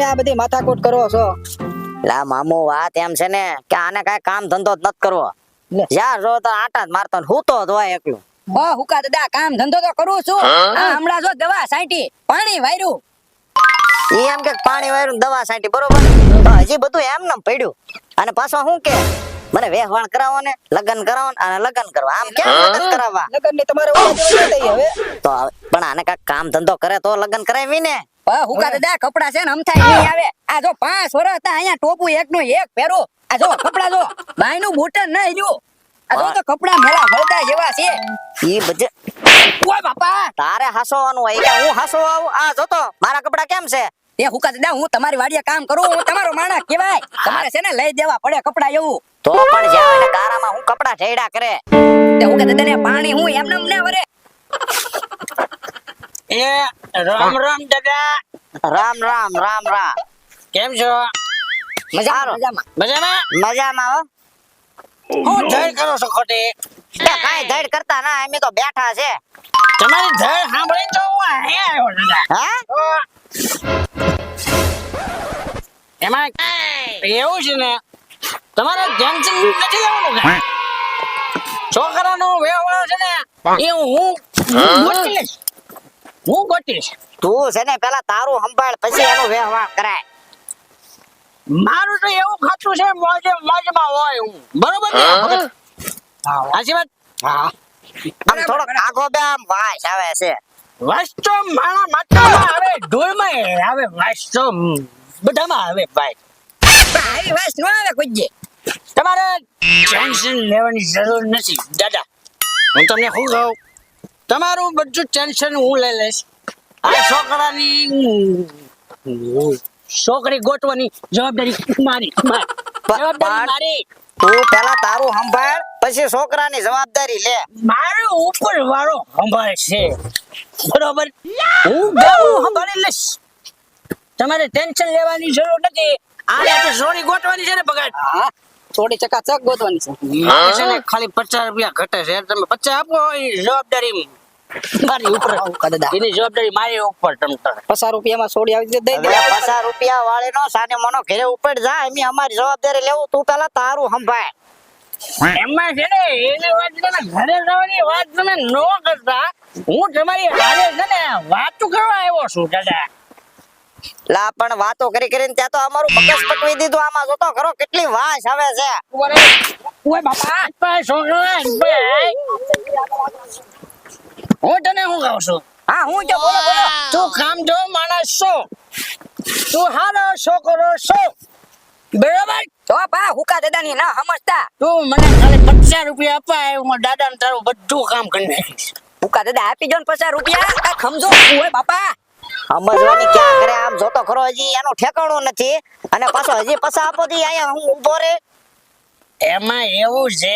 તમે આ બધી માથાકૂટ કરો છો? લા મામો વાત એમ છે ને કે આને કાંઈ કામ ધંધો જ નથી કરવો. જ્યાં જો તો આટા જ મારતો ને હૂતો જ હોય એકલું. ઓ હુકા દાદા કામ ધંધો તો કરું છું. આ હમણાં જો દવા સાંટી પાણી વાયરું. ઈ એમ કે પાણી વાયરું દવા સાંટી બરોબર? તો હજી બધું એમ નામ પડ્યું. અને પાછો શું કે? મને વેહવાણ કરાવો ને લગ્ન કરાવો અને લગ્ન કરવા. આમ કેમ લગ્ન કરાવવા? લગનની તમારે હવે તો પણ આને કાંઈક કામ ધંધો કરે તો લગ્ન કરાવી ને. હુકા દાદા કપડા છે ને અમથાય નહીં આવે. આ જો પાંચ વર્ષ હતા અહીંયા ટોપુ એક નું એક પહેરો. આ જો કપડા જો ભાઈ નું બુટન ના રહ્યું. આ જો તો કપડા મેલા હળદા જેવા છે. એ બધે ઓય બાપા! તારે હસવાનું હોય કે હું હાસો આવું? આ જોતો મારા કપડા કેમ છે? એ હુકા દાદા હું તમારી વાડીએ કામ કરું હું તમારો માણસ કહેવાય. તમારે છે ને લઈ દેવા પડે કપડા એવું. તો પણ એને ગારામાં હું કપડા ઢેડા કરે. તે હુકા દાદા ને પાણી હું એમ ને વરે. એ રામ રામ દાદા રામ રામ રામ રામ. કેમ છો? મજામાં મજામાં. મજામાં? મજામાં હો. હું ધડ કરો છો ખોટી? તે કાઈ ધડ કરતા ના અમે તો બેઠા છે. તમારી ધડ સાંભળીને તો હું અહીં આવ્યો દાદા હા? એમાં એવું છે ને તમારે ટેન્શન નથી લેવાનું. છોકરાનો વ્યવહાર છે ને એ હું લઈશ. હું ગોતીશ. તું છે ને પેલા તારું સંભાળ પછી એનો વ્યવહાર કરાય. મારું તો એવું ખાતું છે મોજે મોજમાં હોય હું. બરોબર ને હાજી વાત? હા. આમ થોડો કાગો બે આમ વાસ આવે છે. વાસ્તો મારા માથામાં આવે ઢોલમાં આવે વાસ્તો બધામાં આવે ભાઈ. આવી વાસ ન આવે કોઈ તમારે ટેન્શન લેવાની જરૂર નથી દાદા. હું તમને શું કહું? તમારું બધું ટેન્શન હું લઈ લઈશ. આ છોકરાની છોકરી ગોતવાની જવાબદારી મારી મારી. જવાબદારી મારી. તું પેલા તારું સંભાળ પછી છોકરાની જવાબદારી લે. મારો ઉપર વાળો સંભાળે છે. બરોબર? હું ગાવું સંભાળી લઈશ. તમારે ટેન્શન લેવાની જરૂર નથી. આને તો છોડી ગોતવાની છે ને પગાર? થોડી ચકાચક ગોતવાની છે. છે ને ખાલી પચાસ રૂપિયા ઘટે છે. તમે પચાસ આપો જવાબદારી મારી ઉપર હુકા દાદા. એની જવાબદારી મારી ઉપર તારે પચાસ રૂપિયામાં સોડી આવી દઈ દે. પચાસ રૂપિયા વાળે નો સાને મનો ઘરે ઉપર જા એમી અમારી જવાબદારી લેવું તું પેલા તારું સંભાળ. એમાં છે ને એની વાત છે ને ઘરે જવાની વાત તમે નો કરતા. હું તમારી હારે છે ને વાતો કરવા આવ્યો છું દાદા. લા પણ વાતો કરી કરીને ત્યાં તો અમારું મગજ પકવી દીધું આમાં જોતો ખરો કેટલી વાસ આવે છે. ઓય બાપા. છોકરા હું તને શું કહું છું? હા હું કે બોલો બોલો. તું કામ જો માણસ છો. તું હારો છોકરો છો. બરાબર? તો પા હુકા દાદા ની ના સમજતા. તું મને ખાલી પચાસ રૂપિયા અપાય હું દાદા ને તારું બધું કામ કરી નાખીશ. હુકા દાદા આપી જો ને પચાસ રૂપિયા. સમજો ખમજો? ઓય બાપા? સમજવાની ક્યાં કરે? આમ જોતો ખરો હજી એનું ઠેકાણું નથી. અને પાછો હજી પસા આપો દી અહીંયા હું ઊભો રે. એમાં એવું છે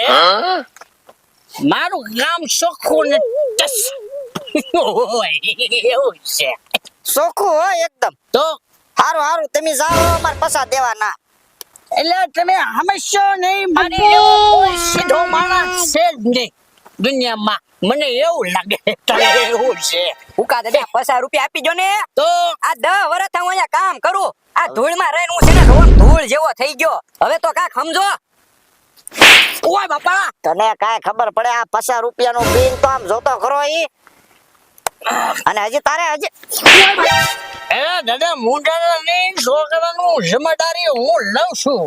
મારું કામ ચોખ્ખું ને ટસ હોય એવું છે. ચોખ્ખું હોય એકદમ. તો? હારું હારું તમે જાઓ અમારે પસા દેવાના. એટલે તમે હંમેશા નહીં મારી સીધો માણસ છે જ નહીં. દુનિયામાં મને એવું લાગે તારે એવું છે. દાદા પચાસ રૂપિયા આપી જો ને. તો? આ દસ વર્ષ હું અહીંયા કામ કરું. આ ધૂળમાં રહીને હું છે ને ધૂળ જેવો થઈ ગયો. હવે તો કાંક સમજો. ઓય બાપા! તને કાય ખબર પડે આ પચાસ રૂપિયાનું બિલ તો આમ જોતો ખરો ઈ? અને હજી તારે હજી એ દાદા મુંડાના નહીં છોકરાનું જિમ્મેદારી હું લઉં છું.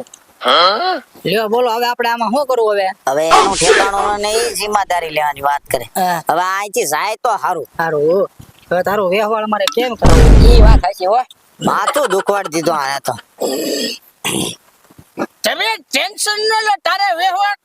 લ્યો બોલો હવે આપણે આમાં શું કરવું હવે? હવે એનું ઠેકાણું ને જિમ્મેદારી લેવાની વાત કરે. હવે અહીંથી જાય તો સારું સારું હવે તારું વ્યવહાર મારે કેમ કરવો? એ વાત હશે હો. માથું દુખવાડ દીધું આને તો. તમે ટેન્શન ન લો તારે વ્યવહાર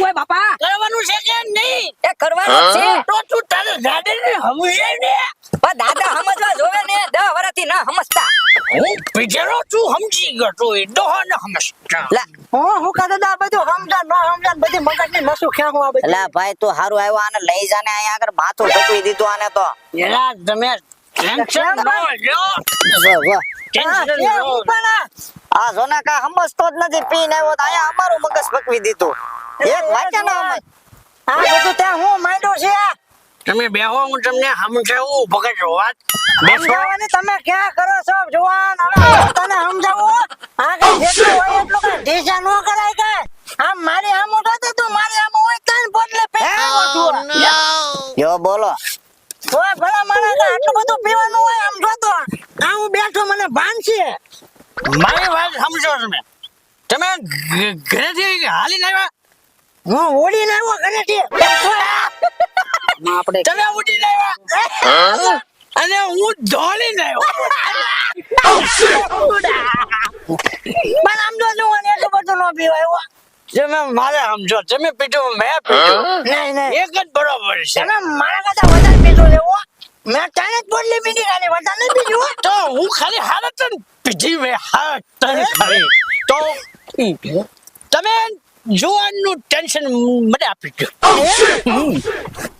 ઓય બાપા! કરવાનું છે કે નહીં? એ કરવાનું છે. તો તું તારે દાદાને સમજે ને? પણ દાદા સમજવા જોવે ને દસ વર્ષથી ના સમજતા. હું પીછેલો તું સમજી ગયો તું એ ડોહા ન સમજતા. લા. હું હું કહે દાદા બધું સમજા ન સમજા બધી મગજની નસું ખેંચવા આ બધું? લા ભાઈ તો હારું આવ્યો આને લઈ જાને અહીંયા આગળ માથું ઠોકવી દીધું આને તો. એલા તમે ટેન્શન ન લો. વાહ વાહ. ટેન્શન ન લો. આ જોના કા સમજતો જ નથી. પીને આવ્યો તો આયા અમારું મગજ પકવી દીધું. એક વાક્ય ના અમે આ બધું ત્યાં હું માંડ્યો છે. તમે બેહો હું તમને સમજાવું ભગત વાત. બેસો. સમજાવવાની તમે ક્યાં કરો છો જુવાન? હવે તને સમજાવું આ કઈ જેટલું હોય એટલું કઈ ઢીસા ન કરાય કે. આમ મારી આમ જોતો તું મારી આમ હોય ત્રણ બદલે પીવાનો યો બોલો. તો ભલા માણસ આટલું બધું પીવાનું હોય આમ જોતો. આ હું બેઠો મને ભાન છે. મારી વાત સમજો તમે? તમે ઘરેથી હાલીને આવ્યા? હું ઓડીને આવ્યો ઘરેથી. આપણે તમે ઉડીને આવ્યા? અને હું દોડીને આવ્યો. પણ આમ જો જુવાન એટલું બધું ન પીવાય તમે મારે સમજો તમે પીધું મેં પીધું. નહીં નહીં. એક જ બરોબર છે. તમે મારા કરતા વધારે પીધું મેં ત્રણ જ બોટલી પીધી ખાલી વધારે હો. હું ખાલી હારત પીધી વે હારત જ ખાલી. તો તમે જુવાનનું ટેન્શન મને આપી દો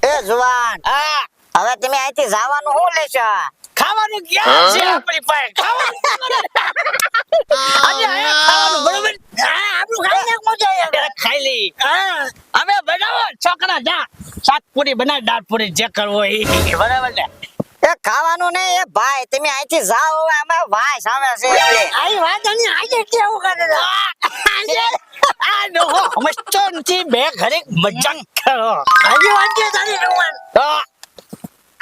એ જુવાન હવે તમે અહીંથી જવાનું શું લેશો? ખાવાનું ક્યાં છે આપણી પાસે? ખાવાનું આજે આયા ખાવાનું બરોબર? આપણું ખાઈ નાખ મજા આવે. ખાઈ લઈ હવે બનાવો છોકરા જા. શાક પૂરી બનાવ દાળ પૂરી જે કરવો એ બરાબર ને? એ ખાવાનું નહીં એ ભાઈ તમે અહીંથી જાઓ હવે અમે વાસ આવે છે આઈ વાત આની આજે કેવું કરે છે. આ ડોહો સમજતો નથી બે ઘરે મજાક કરો આજે છે તારી જુવાન.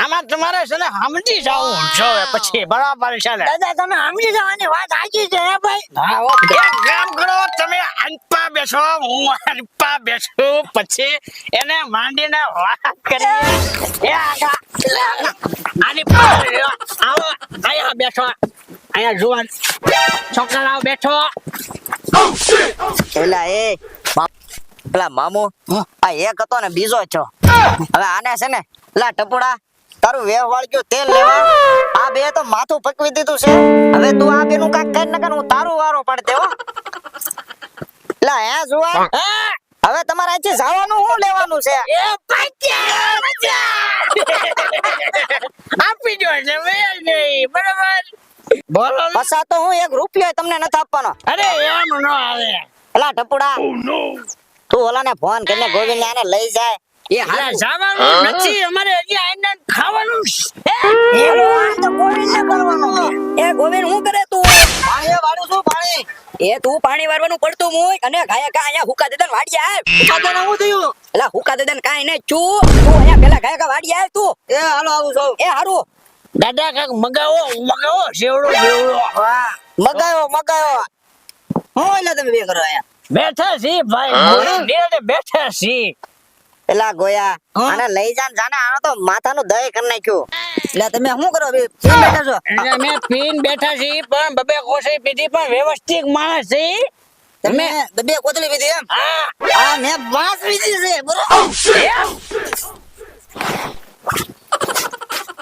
આમાં તમારે છે ને સમજી જવું. જો પછી બરાબર છે ને. દાદા તમે સમજી જવાની વાત સાચી છે હે ભાઈ? હા ઓ એક કામ કરો તમે અંપા બેસો હું અંપા બેસું પછી એને માંડીને વાત કરીએ. એ આગા. આની આવો અહીંયા બેઠો. અહીંયા જુવાન છોકરાઓ બેઠો. એલા એ પેલા મામુ આ એક હતો ને બીજો છો. હવે આને છે ને લા ટપુડા તારું વેહવાળ ગયું તેલ લેવા? આ બે તો માથું પકવી દીધું છે. હવે તું આ બેનું કાક કઈ નકર હું તારું વારો પડ દેવો લા હે જુવા હવે તમારે આજે જવાનું શું લેવાનું છે? એ આપી દો ને વેલ નહીં બરાબર. બોલો પસા તો હું એક રૂપિયો તમને નથી આપવાનો. અરે એમ ન આવે. એલા ટપુડા. તું ઓલાને ફોન કરીને ગોવિંદ આને લઈ જાય. એ અરે જવાનું નથી અમારે હજી આઈને ખાવાનું છે. આ તો ગોવિંદને કરવાનો એ ગોવિંદ હું કરે તું? પાણી વાળું છું પાણી. એ તું પાણી વારવાનું પડતું મૂક અને ગાયા કા અહીંયા હુકા દેદન વાડી આવ. ખાતાને હું થયું? એલા હુકા દેદન કાઈ નહીં ચૂ તું અહીંયા પેલા ગાયા કા વાડી આવ તું. એ હાલો આવું છું. એ હારું. દાદા કાક મગાવો મગાવો મગાયો હું એટલે તમે બે કરો અહીંયા? બેઠા છી ભાઈ બેઠા છી. પેલા ગોયા. અને લઈ જાન જાને આનો તો માથાનું દય કરી નાખ્યું. એટલે તમે શું કરો બે પીન બેઠા છો? એટલે અમે પીન બેઠા છીએ પણ બબે કોસી પીધી પણ વ્યવસ્થિત માણસ છે. તમે બબે કોતલી પીધી એમ? હા. આ મેં વાસ પીધી છે બરોબર? એમ?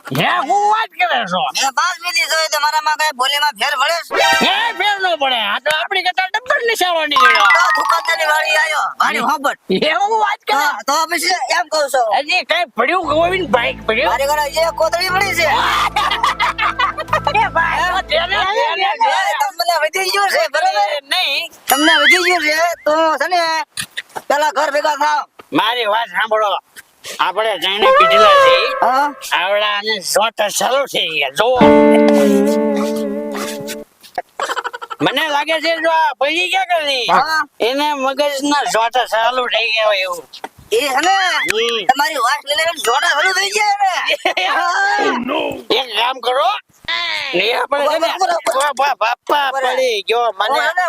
હે હું વાત કરે છો? મેં વાસ લીધી છે તો મારામાં કઈ બોલીમાં ફેર પડે છે? હે ફેર ન પડે આ તો આપણી કરતા ડબ્બર નિશાળો નીકળ્યો તો દુકાનદારની વાળી આયો. વાળી હોબટ એવું વાત કરે? તો પછી એમ કહું છું. હજી કઈ પડ્યું ગોવિંદ બાઈક પડ્યું? મારી ઘરે જે કોથળી પડી છે. અરે ભાઈ તેને તેને તમને વધી ગયું છે બરોબર? નહીં. તમને વધી ગયું છે તો છે ને પેલા ઘર ભેગા થાવ. મારી વાત સાંભળો. આપણે જઈને પીધેલા છે. આવડા અને જોત ચાલુ થઈ ગયા. જો મને લાગે છે જો આ પડી ગયા કરી. એને મગજના જોત ચાલુ થઈ ગયા હોય એવું. એ ને? હમ. તમારી વાત લઈ લઈને જોડા થઈ ગયા ને એક કામ કરો. ને હવે આ ને બરાબર, બરાબર. બાપા બાપા પડી ગયો. હું. મને છે ને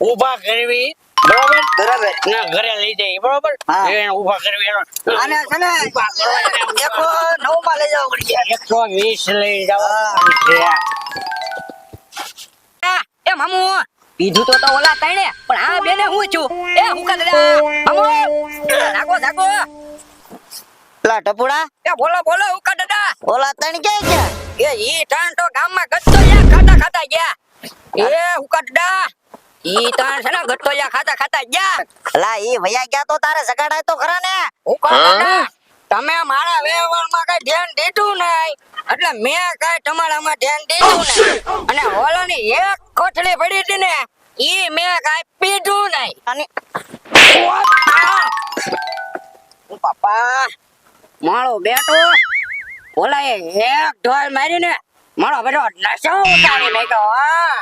ઊભા કરવી બરોબર? બરાબર. ના ઘરે લઈ જાય બરોબર. એને ઊભા કરવી છે ને એકસો નવમાં લઈ જાવ એકસો વીસ લઈ આ, એ મામુ પીધું તો તો ઓલા તણે પણ આ બેને હું છું? એ હુકા દેદા? મામુ જાગો જાગો. લા ટપુડા. એ બોલો બોલો હુકા દાદા? ઓલા તણ કે ગયા? એ ઈ તણ તો ગામમાં ગત્તો યા ખાતા ખાતા ગયા. એ હુકા દાદા? ઈ તણ છે ને ગત્તો યા ખાતા ખાતા ગયા. લા ઈ ભયા ગયા તો તારે જગાડાય તો ખરા ને? હુકા દાદા? તમે મારા વ્યવહારમાં કઈ ધ્યાન દીધું નહીં. એટલે મેં કઈ તમારામાં ધ્યાન દીધું નહીં. અને ઓલાની એક કોથળી પડી હતી ને ઈ મેં કઈ પીધું નહીં. અને પપ્પા મારો બેટો એ એક ઢોલ મારીને મારો બેટો નશો ઉતારી નાખ્યો હા.